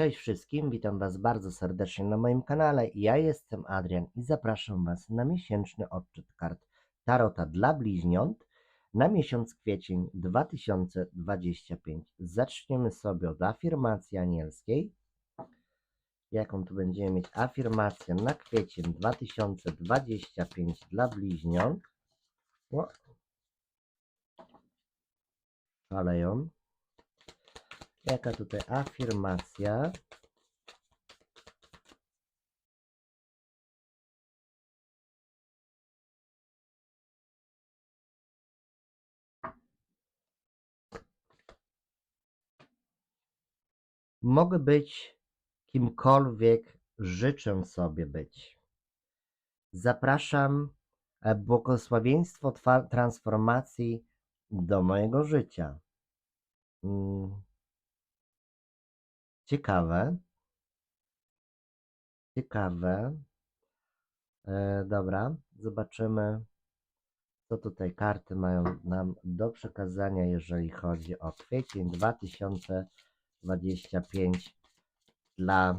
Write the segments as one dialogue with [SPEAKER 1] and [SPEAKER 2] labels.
[SPEAKER 1] Cześć wszystkim, witam Was bardzo serdecznie na moim kanale. Ja jestem Adrian i zapraszam Was na miesięczny odczyt kart Tarota dla bliźniąt na miesiąc kwiecień 2025. Zaczniemy sobie od afirmacji anielskiej. Jaką tu będziemy mieć afirmację na kwiecień 2025 dla bliźniąt? O. Szaleją. Jaka tutaj afirmacja? Mogę być kimkolwiek życzę sobie być. Zapraszam e, błogosławieństwo transformacji do mojego życia. Mm. Ciekawe. Ciekawe. E, dobra, zobaczymy, co tutaj karty mają nam do przekazania, jeżeli chodzi o kwiecień 2025 dla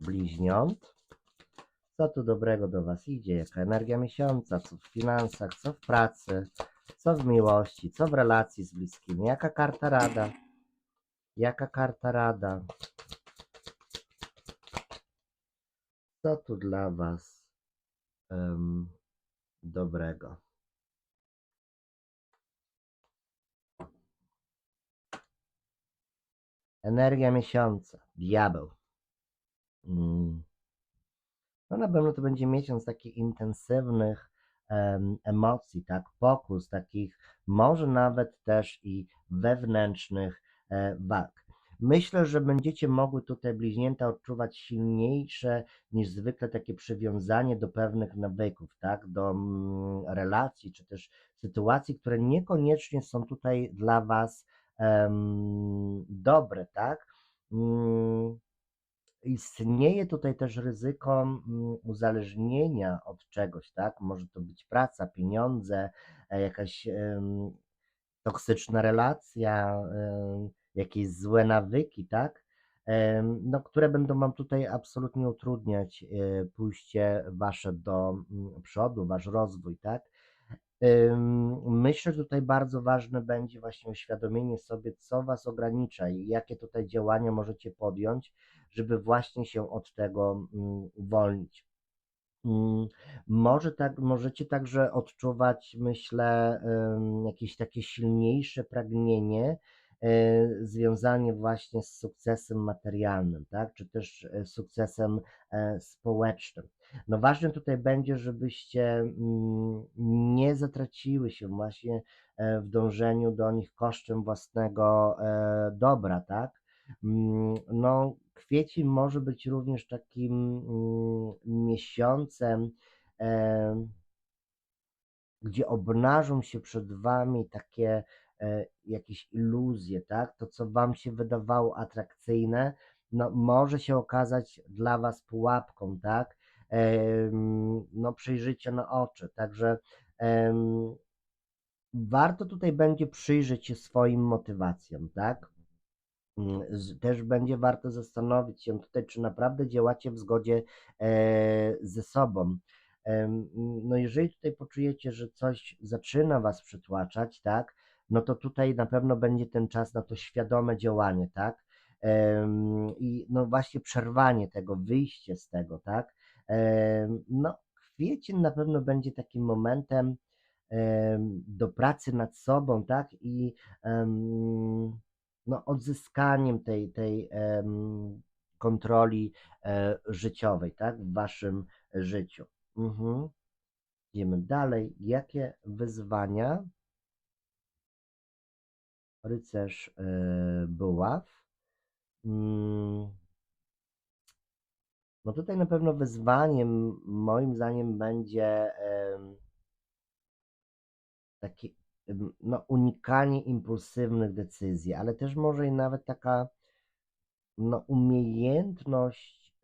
[SPEAKER 1] bliźniąt. Co tu dobrego do Was idzie? Jaka energia miesiąca? Co w finansach? Co w pracy? Co w miłości? Co w relacji z bliskimi? Jaka karta rada? Jaka karta rada? Co tu dla Was em, dobrego? Energia miesiąca, diabeł. Mm. No na pewno to będzie miesiąc takich intensywnych em, emocji, tak, pokus, takich może nawet też i wewnętrznych e, walk. Myślę, że będziecie mogły tutaj bliźnięta odczuwać silniejsze niż zwykle takie przywiązanie do pewnych nawyków, tak, do mm, relacji, czy też sytuacji, które niekoniecznie są tutaj dla Was em, dobre, tak. Mm, istnieje tutaj też ryzyko mm, uzależnienia od czegoś, tak? Może to być praca, pieniądze, e, jakaś toksyczna relacja, jakieś złe nawyki, tak? No, które będą Wam tutaj absolutnie utrudniać e, pójście Wasze do mm, przodu, Wasz rozwój, tak? Myślę, że tutaj bardzo ważne będzie właśnie uświadomienie sobie, co Was ogranicza i jakie tutaj działania możecie podjąć, żeby właśnie się od tego mm, uwolnić. Mm, Może tak, możecie także odczuwać, myślę, jakieś takie silniejsze pragnienie e, związane właśnie z sukcesem materialnym, tak? Czy też e, sukcesem e, społecznym. No ważne tutaj będzie, żebyście mm, nie zatraciły się właśnie w dążeniu do nich kosztem własnego dobra, tak? Mm, No, kwiecień może być również takim mm, miesiącem, em, gdzie obnażą się przed wami takie jakieś iluzje, tak? To, co wam się wydawało atrakcyjne, no, może się okazać dla was pułapką, tak? No, przyjrzyjcie na oczy. Także warto tutaj będzie przyjrzeć się swoim motywacjom, tak? Mm, Też będzie warto zastanowić się tutaj, czy naprawdę działacie w zgodzie e, ze sobą. No, jeżeli tutaj poczujecie, że coś zaczyna was przytłaczać, tak, no to tutaj na pewno będzie ten czas na to świadome działanie, tak, i no właśnie przerwanie tego, wyjście z tego, tak. No, kwiecień na pewno będzie takim momentem em, do pracy nad sobą, tak, i no, odzyskaniem tej, tej kontroli e, życiowej, tak, w waszym życiu. Mhm. Idziemy dalej. Jakie wyzwania rycerz e, buław? Mm, No tutaj na pewno wyzwaniem moim zdaniem będzie takie no, unikanie impulsywnych decyzji, ale też może i nawet taka no, umiejętność,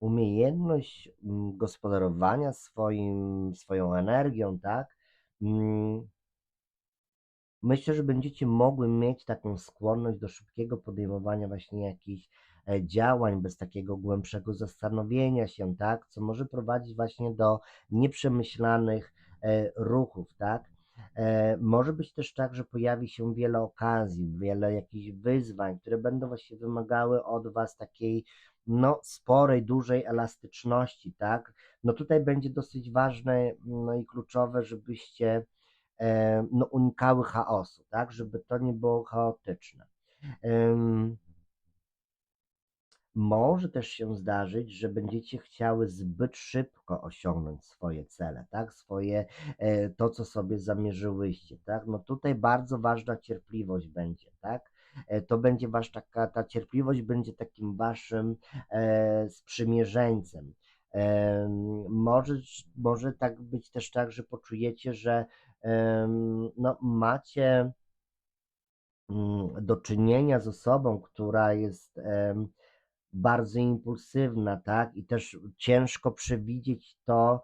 [SPEAKER 1] umiejętność mm, gospodarowania swoim, swoją energią, tak? Myślę, że będziecie mogły mieć taką skłonność do szybkiego podejmowania właśnie jakichś e, działań bez takiego głębszego zastanowienia się, tak? Co może prowadzić właśnie do nieprzemyślanych e, ruchów, tak? E, Może być też tak, że pojawi się wiele okazji, wiele jakichś wyzwań, które będą właśnie wymagały od Was takiej no, sporej, dużej elastyczności, tak? No tutaj będzie dosyć ważne no i kluczowe, żebyście no, unikały chaosu, tak? Żeby to nie było chaotyczne. Może też się zdarzyć, że będziecie chciały zbyt szybko osiągnąć swoje cele, tak? Swoje, e, to, co sobie zamierzyłyście, tak? No tutaj bardzo ważna cierpliwość będzie, tak? E, To będzie wasz taka, ta cierpliwość będzie takim waszym e, sprzymierzeńcem. Może, może tak być też tak, że poczujecie, że no, macie mm, do czynienia z osobą, która jest bardzo impulsywna, tak? I też ciężko przewidzieć to,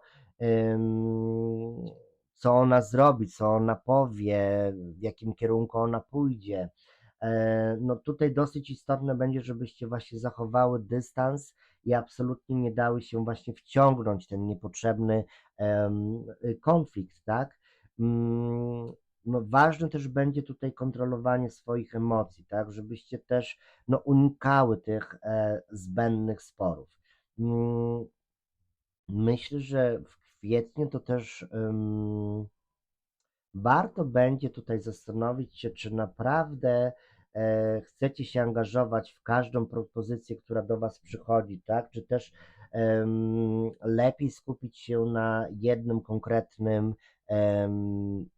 [SPEAKER 1] co ona zrobi, co ona powie, w jakim kierunku ona pójdzie. E, No tutaj dosyć istotne będzie, żebyście właśnie zachowały dystans i absolutnie nie dały się właśnie wciągnąć ten niepotrzebny y, konflikt, tak? Mm, No ważne też będzie tutaj kontrolowanie swoich emocji, tak? Żebyście też no, unikały tych e, zbędnych sporów. Mm, Myślę, że w kwietniu to też ym, warto będzie tutaj zastanowić się, czy naprawdę chcecie się angażować w każdą propozycję, która do Was przychodzi, tak? Czy też em, lepiej skupić się na jednym konkretnym em,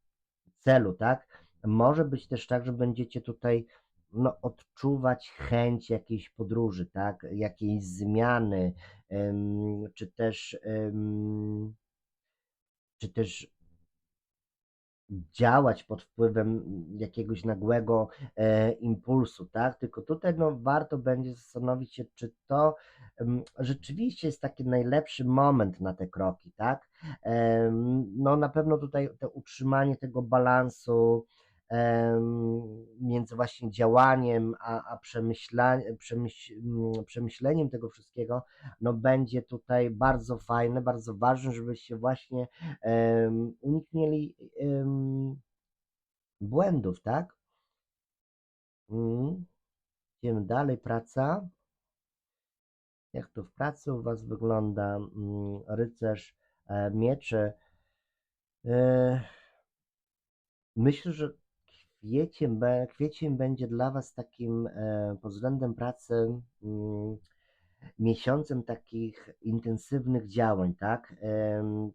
[SPEAKER 1] celu, tak? Może być też tak, że będziecie tutaj no, odczuwać chęć jakiejś podróży, tak? Jakiejś zmiany, em, czy też, em, czy też działać pod wpływem jakiegoś nagłego e, impulsu, tak? Tylko tutaj no, warto będzie zastanowić się, czy to em, rzeczywiście jest taki najlepszy moment na te kroki, tak? Em, no na pewno tutaj to utrzymanie tego balansu między właśnie działaniem a, a przemyśla, przemyśl, mm, przemyśleniem tego wszystkiego, no będzie tutaj bardzo fajne, bardzo ważne, żebyście właśnie em, uniknęli em, błędów, tak? Mm. Idziemy dalej, praca. Jak to w pracy u Was wygląda? Mm, Rycerz e, mieczy. E, Myślę, że kwiecień, kwiecień będzie dla Was takim e, pod względem pracy mm, miesiącem takich intensywnych działań, tak?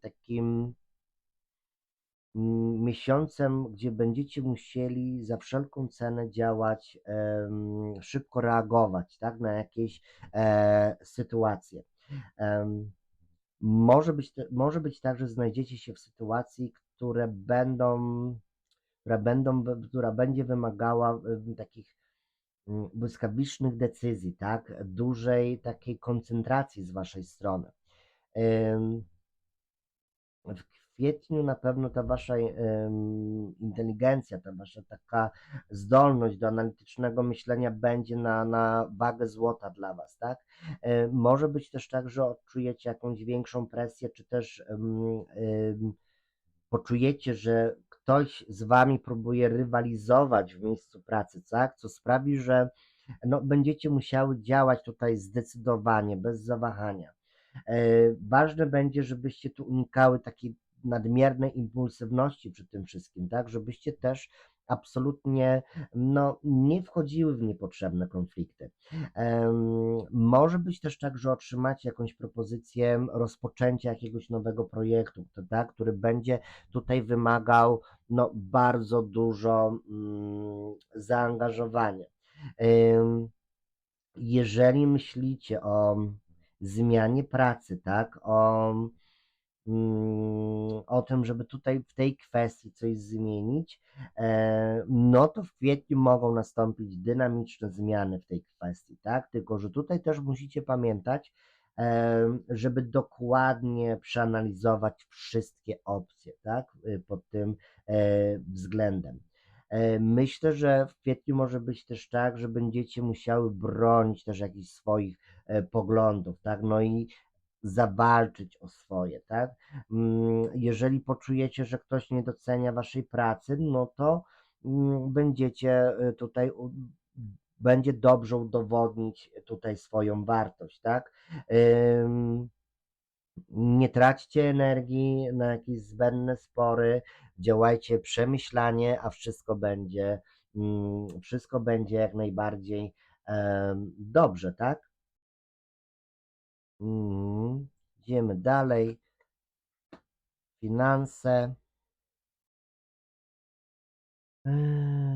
[SPEAKER 1] Takim mm, miesiącem, gdzie będziecie musieli za wszelką cenę działać, szybko reagować, tak, na jakieś e, sytuacje. Może być, może być tak, że znajdziecie się w sytuacji, które będą, która będą, która będzie wymagała takich mm, błyskawicznych decyzji, tak, dużej takiej koncentracji z waszej strony. W kwietniu na pewno ta wasza inteligencja, ta wasza taka zdolność do analitycznego myślenia będzie na, na wagę złota dla was, tak? Może być też tak, że odczujecie jakąś większą presję, czy też poczujecie, że ktoś z wami próbuje rywalizować w miejscu pracy, tak? Co sprawi, że no, będziecie musiały działać tutaj zdecydowanie, bez zawahania. E, Ważne będzie, żebyście tu unikały takiej nadmiernej impulsywności przy tym wszystkim, tak? Żebyście też absolutnie no, nie wchodziły w niepotrzebne konflikty. Może być też tak, że otrzymacie jakąś propozycję rozpoczęcia jakiegoś nowego projektu, tak? który będzie tutaj wymagał no, bardzo dużo mm, zaangażowania. Jeżeli myślicie o zmianie pracy, tak? O, o tym, żeby tutaj w tej kwestii coś zmienić, e, no to w kwietniu mogą nastąpić dynamiczne zmiany w tej kwestii, tak? Tylko, że tutaj też musicie pamiętać, e, żeby dokładnie przeanalizować wszystkie opcje, tak? Y, Pod tym e, względem. E, Myślę, że w kwietniu może być też tak, że będziecie musiały bronić też jakichś swoich e, poglądów, tak? No i zawalczyć o swoje, tak? Mm, Jeżeli poczujecie, że ktoś nie docenia waszej pracy, no to mm, będziecie e, tutaj, będzie dobrze udowodnić tutaj swoją wartość, tak? Nie traćcie energii na jakieś zbędne spory, działajcie przemyślanie, a wszystko będzie, mm, wszystko będzie jak najbardziej dobrze, tak? Mm, Idziemy dalej. Finanse. Yy,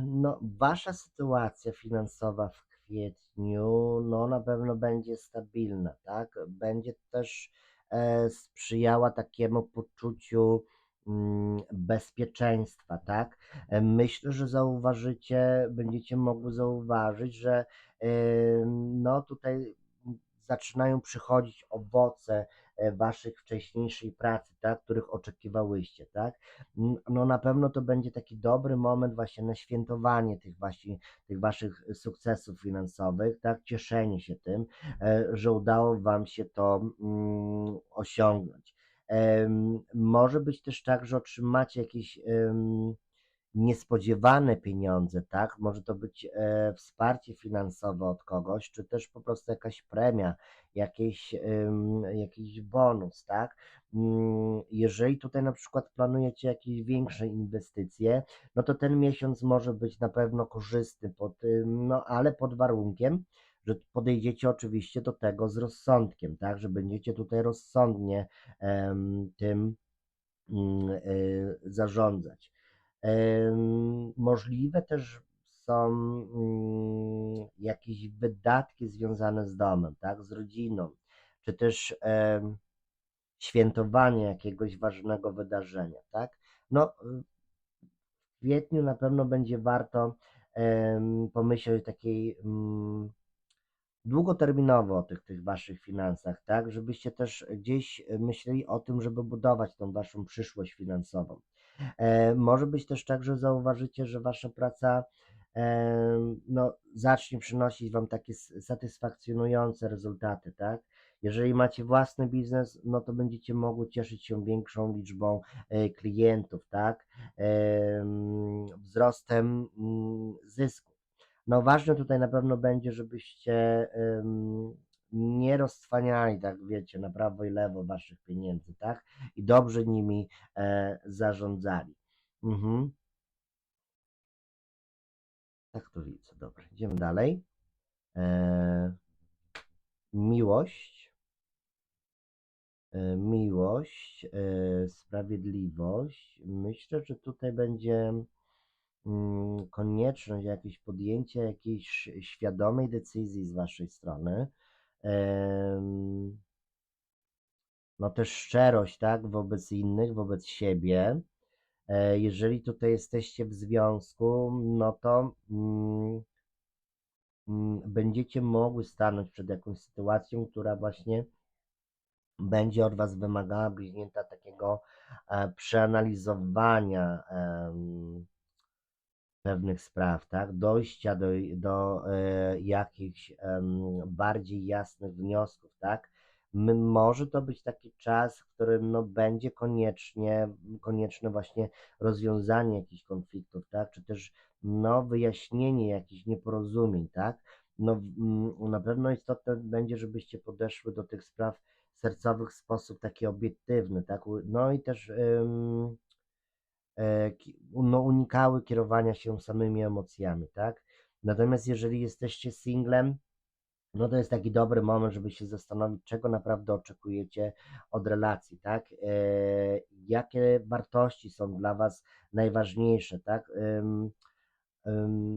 [SPEAKER 1] No, wasza sytuacja finansowa w kwietniu, no na pewno będzie stabilna, tak? Będzie też e, sprzyjała takiemu poczuciu mm, bezpieczeństwa, tak? E, Myślę, że zauważycie, będziecie mogły zauważyć, że e, no tutaj zaczynają przychodzić owoce e, waszych wcześniejszej pracy, tak, których oczekiwałyście, tak? No na pewno to będzie taki dobry moment właśnie na świętowanie tych właśnie, tych waszych sukcesów finansowych, tak, cieszenie się tym, e, że udało wam się to mm, osiągnąć. Może być też tak, że otrzymacie jakieś niespodziewane pieniądze, tak? Może to być e, wsparcie finansowe od kogoś, czy też po prostu jakaś premia, jakieś, jakiś bonus, tak? Mm, Jeżeli tutaj na przykład planujecie jakieś większe inwestycje, no to ten miesiąc może być na pewno korzystny, pod, no ale pod warunkiem, że podejdziecie oczywiście do tego z rozsądkiem, tak? Że będziecie tutaj rozsądnie tym mm, y, zarządzać. Możliwe też są mm, jakieś wydatki związane z domem, tak, z rodziną, czy też świętowanie jakiegoś ważnego wydarzenia, tak. No, w kwietniu na pewno będzie warto pomyśleć takiej mm, długoterminowo o tych, tych waszych finansach, tak, żebyście też gdzieś myśleli o tym, żeby budować tą waszą przyszłość finansową. E, Może być też tak, że zauważycie, że wasza praca e, no, zacznie przynosić wam takie satysfakcjonujące rezultaty, tak? Jeżeli macie własny biznes, no to będziecie mogły cieszyć się większą liczbą e, klientów, tak? Em, Wzrostem mm, zysku. No ważne tutaj na pewno będzie, żebyście nie roztwaniali, tak wiecie, na prawo i lewo waszych pieniędzy, tak? I dobrze nimi e, zarządzali. Mhm. Tak to widzę. Dobra, idziemy dalej. E, miłość. E, miłość, e, sprawiedliwość. Myślę, że tutaj będzie mm, konieczność jakieś podjęcia jakiejś świadomej decyzji z waszej strony. No też szczerość, tak, wobec innych, wobec siebie. E, Jeżeli tutaj jesteście w związku, no to mm, mm, będziecie mogły stanąć przed jakąś sytuacją, która właśnie będzie od Was wymagała bliźnięta takiego e, przeanalizowania em, pewnych spraw, tak? Dojścia do, do e, jakichś em, bardziej jasnych wniosków, tak? M- Może to być taki czas, w którym no, będzie koniecznie, konieczne właśnie rozwiązanie jakichś konfliktów, tak? Czy też no, wyjaśnienie jakichś nieporozumień, tak? No, na pewno istotne będzie, żebyście podeszły do tych spraw sercowych w sposób taki obiektywny, tak? No i też e, no, unikały kierowania się samymi emocjami, tak? Natomiast jeżeli jesteście singlem, no to jest taki dobry moment, żeby się zastanowić, czego naprawdę oczekujecie od relacji, tak? E, jakie wartości są dla Was najważniejsze, tak?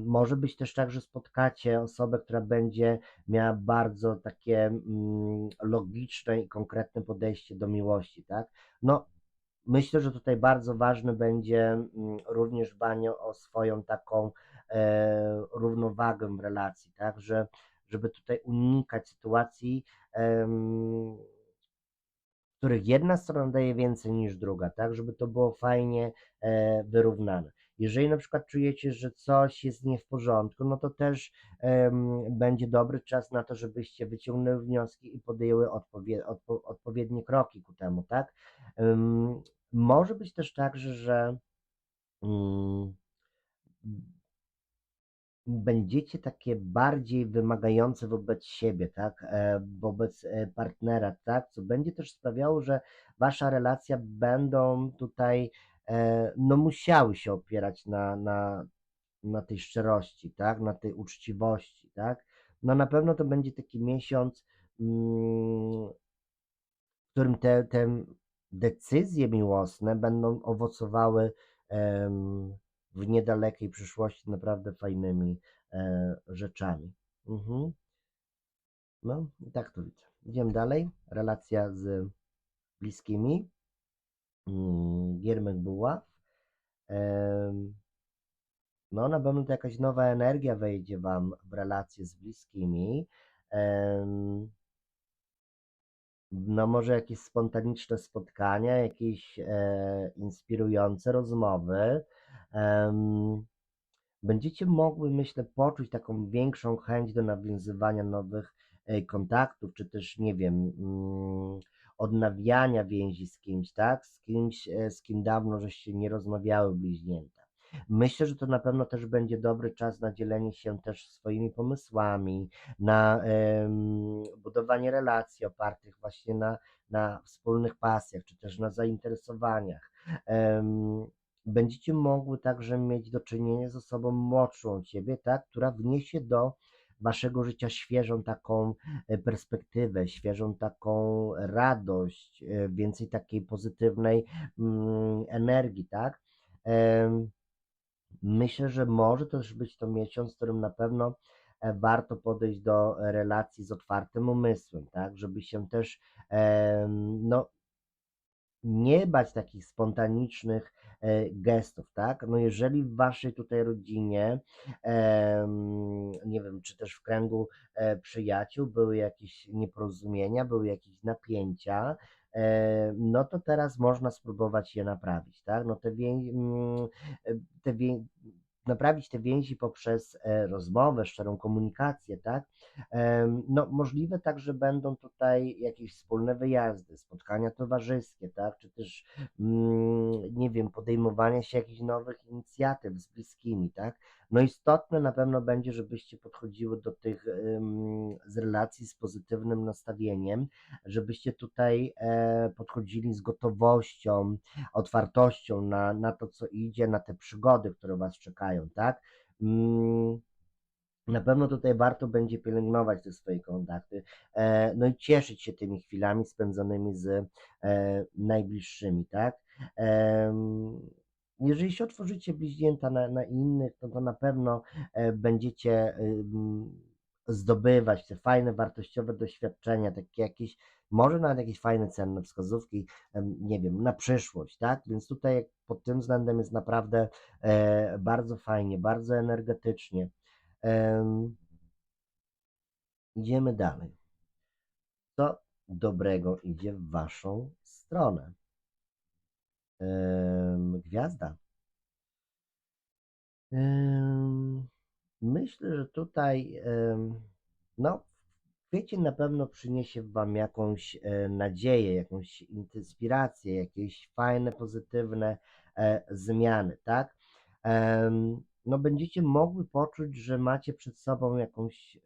[SPEAKER 1] Może być też tak, że spotkacie osobę, która będzie miała bardzo takie mm, logiczne i konkretne podejście do miłości, tak? No, Myślę, że tutaj bardzo ważne będzie mm, również dbanie o swoją taką e, równowagę w relacji, tak, że żeby tutaj unikać sytuacji, em, w których jedna strona daje więcej niż druga, tak, żeby to było fajnie e, wyrównane. Jeżeli na przykład czujecie, że coś jest nie w porządku, no to też em, będzie dobry czas na to, żebyście wyciągnęły wnioski i podjęły odpowie, odpo, odpowiednie kroki ku temu, tak? Em, może być też tak, że, że mm, będziecie takie bardziej wymagające wobec siebie, tak, e, wobec e, partnera, tak, co będzie też sprawiało, że wasza relacja będą tutaj, no musiały się opierać na, na, na tej szczerości, tak, na tej uczciwości, tak. No na pewno to będzie taki miesiąc, mm, w którym te, te decyzje miłosne będą owocowały w niedalekiej przyszłości naprawdę fajnymi e, rzeczami. Mhm. No, i tak to widzę. Idziemy dalej. Relacja z bliskimi. Mm, Giermek. Em, no, na pewno to jakaś nowa energia wejdzie Wam w relacje z bliskimi. No może jakieś spontaniczne spotkania, jakieś e, inspirujące rozmowy. Będziecie mogły, myślę, poczuć taką większą chęć do nawiązywania nowych e, kontaktów, czy też, nie wiem, mm, odnawiania więzi z kimś, tak? Z kimś, e, z kim dawno żeście nie rozmawiały bliźnięta. Myślę, że to na pewno też będzie dobry czas na dzielenie się też swoimi pomysłami, na em, budowanie relacji opartych właśnie na, na wspólnych pasjach, czy też na zainteresowaniach. Em, będziecie mogły także mieć do czynienia z osobą młodszą od ciebie, tak, która wniesie do waszego życia świeżą taką e, perspektywę, świeżą taką radość, e, więcej takiej pozytywnej mm, energii, tak. Myślę, że może też być to miesiąc, w którym na pewno e, warto podejść do relacji z otwartym umysłem, tak, żeby się też no, nie bać takich spontanicznych gestów, tak? No jeżeli w waszej tutaj rodzinie, nie wiem, czy też w kręgu e, przyjaciół były jakieś nieporozumienia, były jakieś napięcia, e, no to teraz można spróbować je naprawić, tak? No te, wię, mm, e, te wię, naprawić te więzi poprzez e, rozmowę, szczerą komunikację, tak? No, możliwe także będą tutaj jakieś wspólne wyjazdy, spotkania towarzyskie, tak? Czy też, mm, nie wiem, podejmowanie się jakichś nowych inicjatyw z bliskimi, tak? No istotne na pewno będzie, żebyście podchodziły do tych z relacji z pozytywnym nastawieniem, żebyście tutaj e, podchodzili z gotowością, otwartością na, na to, co idzie, na te przygody, które Was czekają, tak? Mm, na pewno tutaj warto będzie pielęgnować te swoje kontakty, e, no i cieszyć się tymi chwilami spędzonymi z e, najbliższymi, tak? Jeżeli się otworzycie bliźnięta na, na innych, no to na pewno e, będziecie zdobywać te fajne, wartościowe doświadczenia, takie jakieś, może nawet jakieś fajne, cenne wskazówki, nie wiem, na przyszłość, tak? Więc tutaj pod tym względem jest naprawdę e, bardzo fajnie, bardzo energetycznie. Em, idziemy dalej. Co dobrego idzie w waszą stronę? Em, gwiazda. Em, myślę, że tutaj no, kwiecień na pewno przyniesie wam jakąś e, nadzieję, jakąś inspirację, jakieś fajne, pozytywne e, zmiany, tak? No, będziecie mogły poczuć, że macie przed sobą jakąś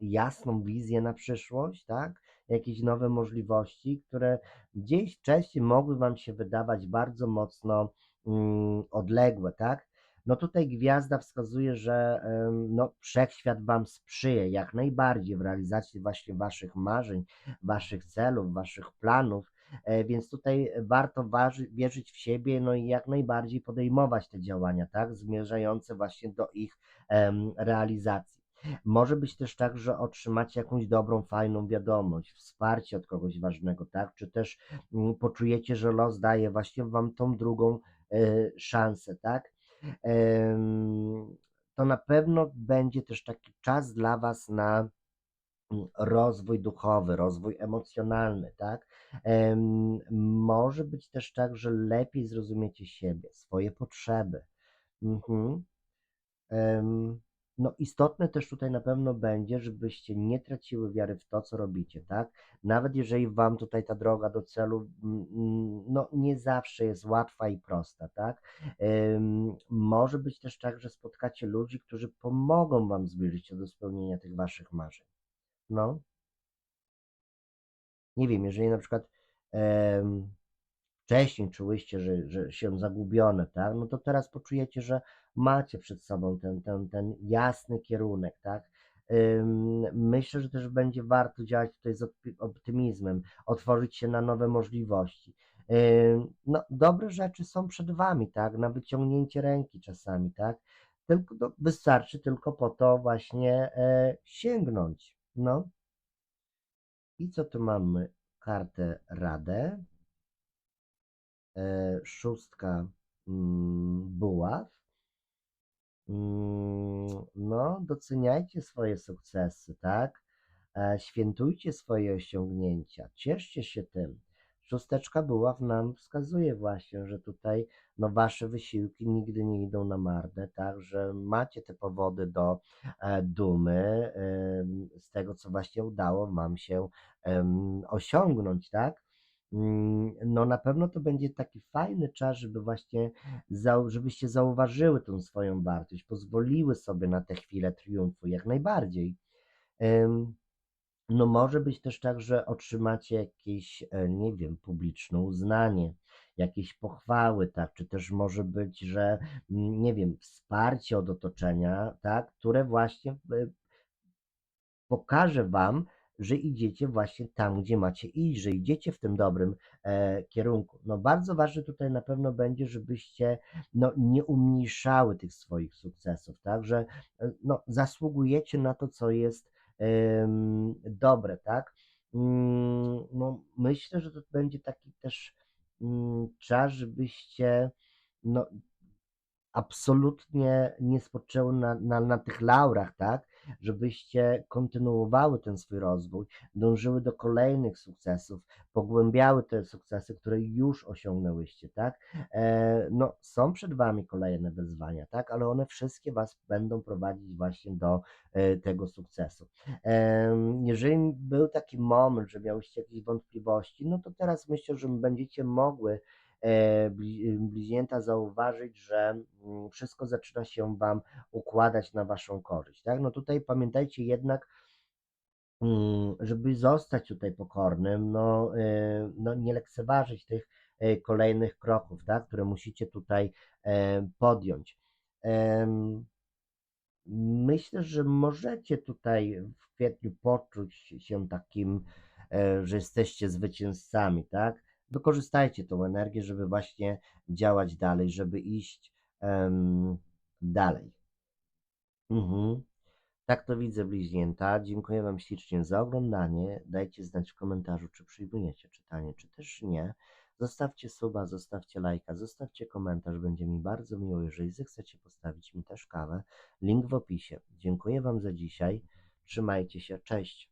[SPEAKER 1] jasną wizję na przyszłość, tak? Jakieś nowe możliwości, które gdzieś wcześniej mogły wam się wydawać bardzo mocno mm, odległe, tak? No tutaj gwiazda wskazuje, że no, wszechświat wam sprzyje jak najbardziej w realizacji właśnie waszych marzeń, waszych celów, waszych planów. E, Więc tutaj warto wierzyć w siebie, no i jak najbardziej podejmować te działania, tak, zmierzające właśnie do ich em, realizacji. Może być też tak, że otrzymacie jakąś dobrą, fajną wiadomość, wsparcie od kogoś ważnego, tak, czy też mm, poczujecie, że los daje właśnie wam tą drugą e, szansę, tak. To na pewno będzie też taki czas dla was na mm, rozwój duchowy, rozwój emocjonalny, tak? Może być też tak, że lepiej zrozumiecie siebie, swoje potrzeby. Mhm. No istotne też tutaj na pewno będzie, żebyście nie traciły wiary w to, co robicie, tak? Nawet jeżeli wam tutaj ta droga do celu, mm, mm, no nie zawsze jest łatwa i prosta, tak? Może być też tak, że spotkacie ludzi, którzy pomogą wam zbliżyć się do spełnienia tych waszych marzeń. No, nie wiem, jeżeli na przykład wcześniej czułyście, że, że się zagubione, tak? No to teraz poczujecie, że macie przed sobą ten, ten, ten jasny kierunek, tak? Myślę, że też będzie warto działać tutaj z opty- optymizmem, otworzyć się na nowe możliwości. No, dobre rzeczy są przed wami, tak? Na wyciągnięcie ręki czasami, tak? Tylko no, wystarczy tylko po to właśnie e, sięgnąć. No i co tu mamy? Kartę Radę szóstka mm, buław. Mm, No, doceniajcie swoje sukcesy, tak? E, Świętujcie swoje osiągnięcia, cieszcie się tym. Szósteczka buław nam wskazuje właśnie, że tutaj no, wasze wysiłki nigdy nie idą na marne, tak? Że macie te powody do e, dumy z tego, co właśnie udało wam się osiągnąć, tak? Mm, No na pewno to będzie taki fajny czas, żeby właśnie, żebyście zauważyły tą swoją wartość, pozwoliły sobie na te chwile triumfu, jak najbardziej. No może być też tak, że otrzymacie jakieś, e, nie wiem, publiczne uznanie, jakieś pochwały, tak, czy też może być, że, mm, nie wiem, wsparcie od otoczenia, tak, które właśnie e, pokaże wam, że idziecie właśnie tam, gdzie macie iść, że idziecie w tym dobrym e, kierunku. No bardzo ważne tutaj na pewno będzie, żebyście no, nie umniejszały tych swoich sukcesów, tak, że e, no, zasługujecie na to, co jest em, dobre, tak. Mm, No, myślę, że to będzie taki też mm, czas, żebyście no, absolutnie nie spoczęły na, na, na tych laurach, tak? Żebyście kontynuowały ten swój rozwój, dążyły do kolejnych sukcesów, pogłębiały te sukcesy, które już osiągnęłyście, tak? E, no, są przed wami kolejne wyzwania, tak? Ale one wszystkie was będą prowadzić właśnie do e, tego sukcesu. Jeżeli był taki moment, że miałyście jakieś wątpliwości, no to teraz myślę, że będziecie mogły bliźnięta zauważyć, że mm, wszystko zaczyna się Wam układać na Waszą korzyść. Tak? No tutaj pamiętajcie jednak, mm, żeby zostać tutaj pokornym, no, e, no nie lekceważyć tych e, kolejnych kroków, tak? które musicie tutaj e, podjąć. Myślę, że możecie tutaj w kwietniu poczuć się takim, e, że jesteście zwycięzcami, tak? Wykorzystajcie tą energię, żeby właśnie działać dalej, żeby iść em, dalej. Mhm. Tak to widzę, bliźnięta. Dziękuję Wam ślicznie za oglądanie. Dajcie znać w komentarzu, czy przyjmujecie czytanie, czy też nie. Zostawcie suba, zostawcie lajka, zostawcie komentarz. Będzie mi bardzo miło, jeżeli zechcecie postawić mi też kawę. Link w opisie. Dziękuję Wam za dzisiaj. Trzymajcie się. Cześć.